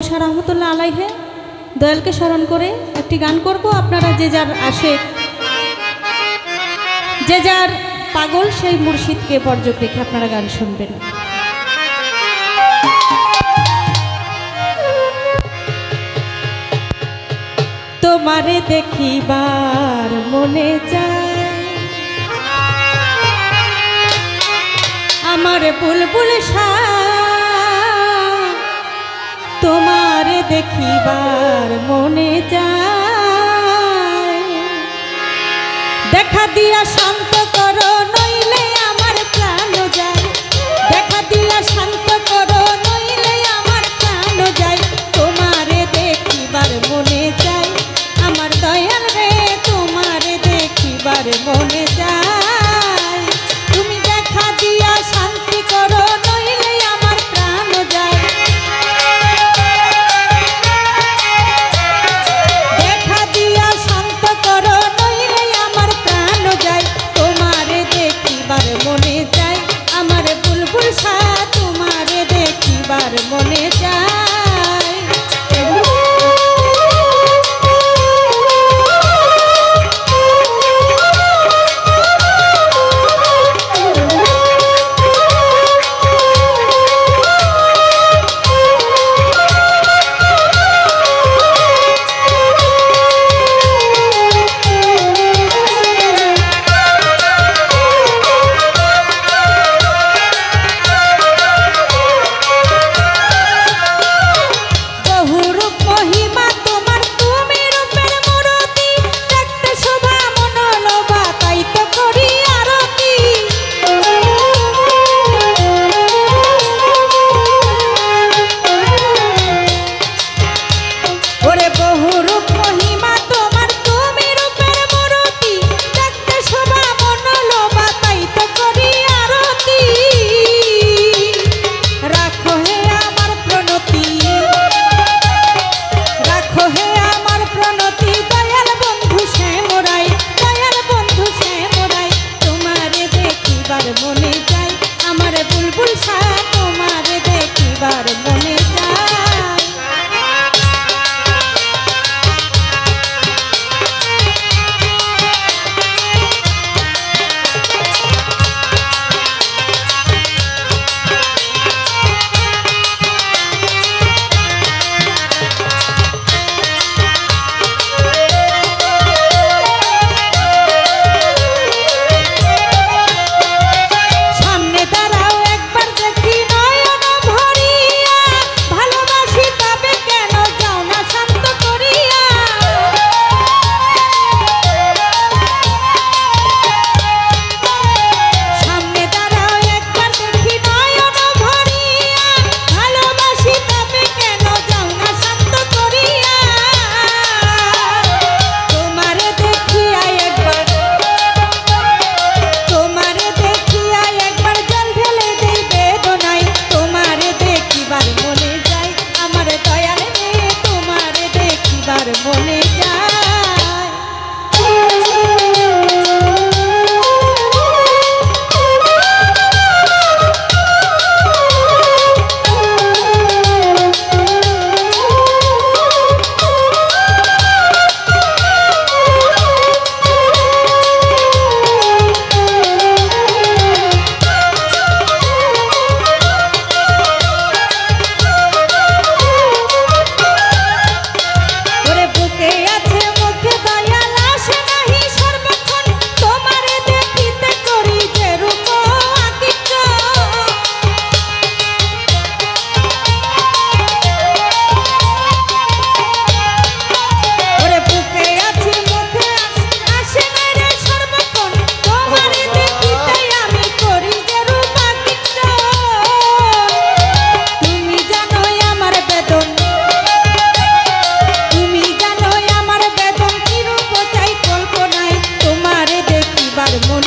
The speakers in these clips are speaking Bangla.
রহমতুল্লাহ আলাইহে, দয়ালকে স্মরণ করে একটি গান করব। আপনারা যে যার আসে, যে যার পাগল সেই মুর্শিদকে পর্যক রেখে আপনারা গান শুনবেন। তোমারে দেখিবার মনে যায় আমার বুলবুল সার তোমার দেখিবার মনে যায় দেখা দিয়া শান্ত করো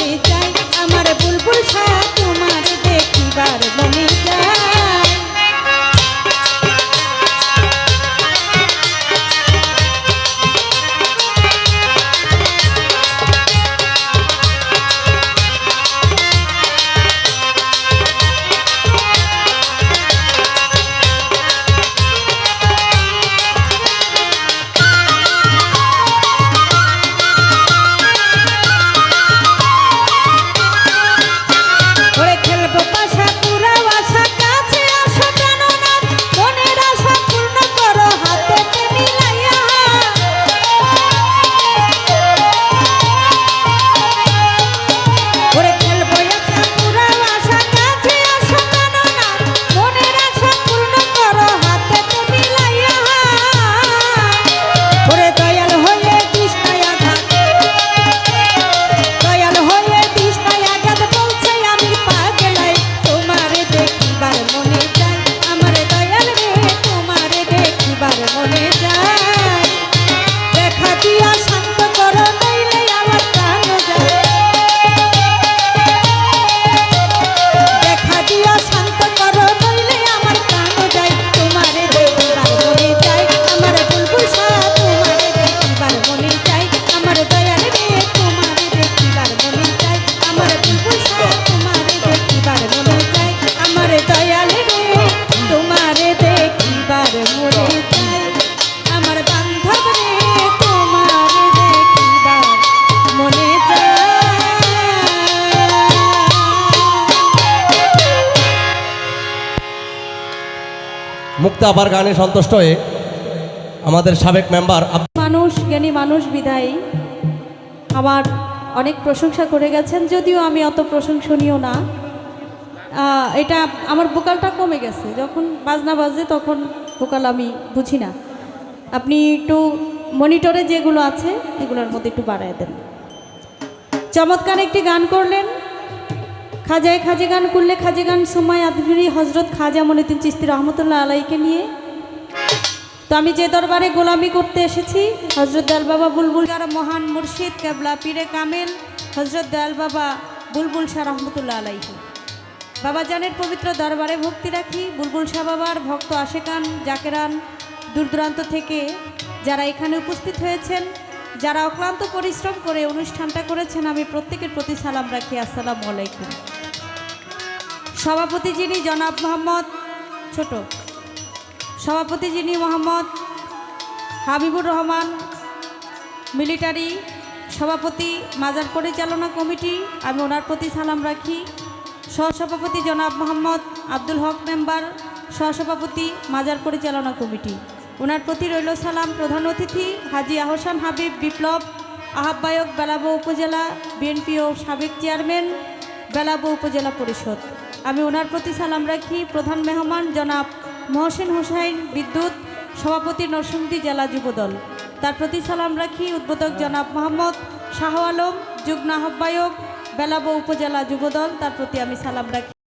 vida. মুক্তা আবার গানে সন্তুষ্ট হয়ে আমাদের সাবেক মেম্বার মানুষ, জ্ঞানী মানুষ বিদায়ী আমার অনেক প্রশংসা করে গেছেন, যদিও আমি অত প্রশংসনীয় না। এটা আমার বোকালটা কমে গেছে। যখন বাজনা বাজে, তখন বোকাল আমি বুঝি না। আপনি একটু মনিটরে যেগুলো আছে, এগুলোর মধ্যে একটু বাড়ায় দেন। চমৎকার একটি গান করলেন। খাজায় খাজে গান করলে খাজে গান সময় আদরি হজরত খাজা মনিদিন চিস্তি রহমতুল্লাহ আলাইকে নিয়ে। তো আমি যে দরবারে গোলামি করতে এসেছি, হজরত দয়াল বাবা বুলবুল যারা মহান মুর্শিদ কেবলা পীরে কামেল, হজরত দয়াল বাবা বুলবুল শাহ রহমতুল্লাহ আলাইকে বাবা জানের পবিত্র দরবারে ভক্তি রাখি, বুলবুল শাহ বাবার ভক্ত আশেকান, জাকেরান দূর দূরান্ত থেকে যারা এখানে উপস্থিত হয়েছেন, যারা অক্লান্ত পরিশ্রম করে অনুষ্ঠানটা করেছেন, আমি প্রত্যেকের প্রতি সালাম রাখি, আসসালামু আলাইকুম। সভাপতি যিনি জনাব মোহাম্মদ, ছোট। সভাপতি যিনি মোহাম্মদ হাবিবুর রহমান, মিলিটারি সভাপতি, মাজার পরিচালনা কমিটি, আমি ওনার প্রতি সালাম রাখি। সহসভাপতি জনাব মোহাম্মদ আব্দুল হক মেম্বার, সহসভাপতি, মাজার পরিচালনা কমিটি। ওনার প্রতি রইল সালাম প্রধান অতিথি, হাজি আহসান হাবিব, বিপ্লব আহ্বায়ক, বেলাবো উপজেলা, বিএনপি ও সাবেক চেয়ারম্যান, বেলাবো উপজেলা পরিষদ। আমি ওনার প্রতি সালাম রাখি। প্রধান মেহমান জনাব মহসেন হোসাইন বিদ্যুৎ, সভাপতি নরসিংদী জেলা যুবদল। তার প্রতি সালাম রাখি উদ্বোধক জনাব মোহাম্মদ শাহ আলম যুগ্ম আহ্বায়ক, বেলাব উপজেলা যুবদল। তার প্রতি আমি সালাম রাখি।